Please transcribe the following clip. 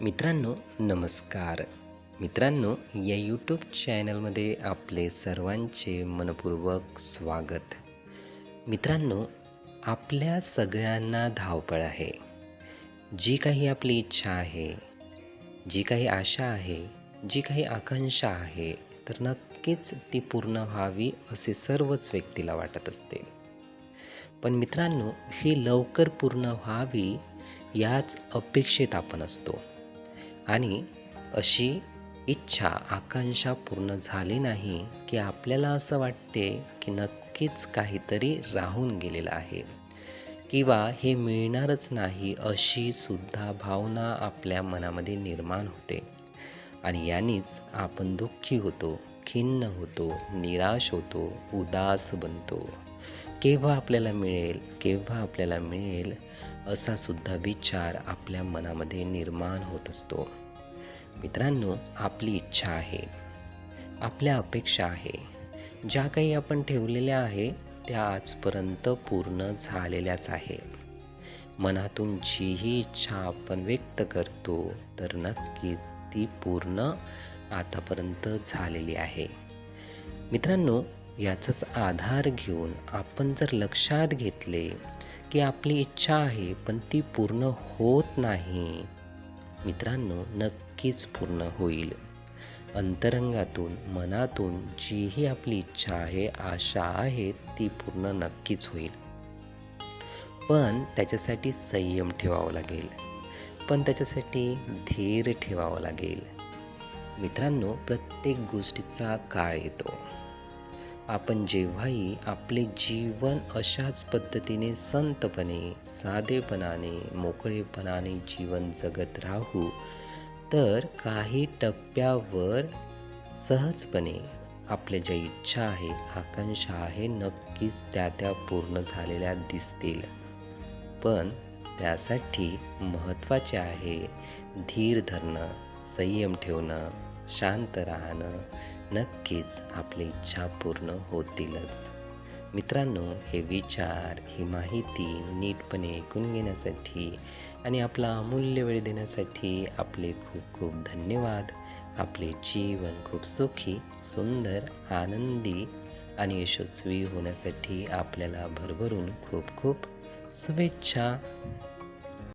मित्रांनो नमस्कार. मित्रांनो या यूट्यूब चॅनलमध्ये आपले सर्वांचे मनपूर्वक स्वागत. मित्रांनो आपल्या सगळ्यांना धावपळ आहे. जी काही आपली इच्छा आहे जी काही आशा आहे जी काही आकांक्षा आहे तर नक्कीच ती पूर्ण व्हावी असे सर्वच व्यक्तीला वाटत असते. पण मित्रांनो ही लवकर पूर्ण व्हावी याच अपेक्षेत आपण असतो. आणि अशी इच्छा आकांक्षा पूर्ण झाली नाही की आपल्याला असं वाटते की नक्कीच काहीतरी राहून गेलेलं आहे. किंवा हे मिळणारच नाही अशी सुद्धा भावना आपल्या मनामध्ये निर्माण होते. आणि यानेच आपण दुःखी होतो खिन्न होतो निराश होतो उदास बनतो. केव्हा आपल्याला मिळेल केव्हा आपल्याला मिळेल असा सुद्धा विचार आपल्या मनामध्ये निर्माण होत असतो. मित्रांनो आपली इच्छा आहे. आपल्या अपेक्षा आहे. ज्या काही आपण ठेवलेल्या आहे त्या आजपर्यंत पूर्ण झालेल्याच आहे मनातून जीही इच्छा आपण व्यक्त करतो तर नक्कीच ती पूर्ण आतापर्यंत झालेली आहे. मित्रांनो याचाच आधार घेऊन आपण जर लक्षात घेतले की आपली इच्छा आहे पण ती पूर्ण होत नाही मित्रांनो नक्कीच पूर्ण होईल. अंतरंगातून मनातून जीही आपली इच्छा आहे आशा आहे ती पूर्ण नक्कीच होईल. पण त्याच्यासाठी संयम ठेवावा लागेल. पण त्याच्यासाठी धीर ठेवावा लागेल. मित्रांनो प्रत्येक गोष्टीचा काळ येतो. आपण जेव्हाही आपले जीवन अशाच पद्धतीने संतपणे साधेपणाने मोकळेपणाने जीवन जगत राहू तर काही टप्प्यावर सहजपणे आपल्या ज्या इच्छा आहे आकांक्षा आहे नक्कीच त्या त्या पूर्ण झालेल्या दिसतील. पण त्यासाठी महत्त्वाचे आहे धीर धरणं संयम ठेवणं शांत राहणं नक्कीच आपली इच्छा पूर्ण होतीलच. मित्रांनो हे विचार ही माहिती नीटपणे ऐकून घेण्यासाठी आणि आपला अमूल्य वेळ देण्यासाठी आपले खूप खूप धन्यवाद. आपले जीवन खूप सुखी सुंदर आनंदी आणि यशस्वी होण्यासाठी आपल्याला भरभरून खूप खूप शुभेच्छा.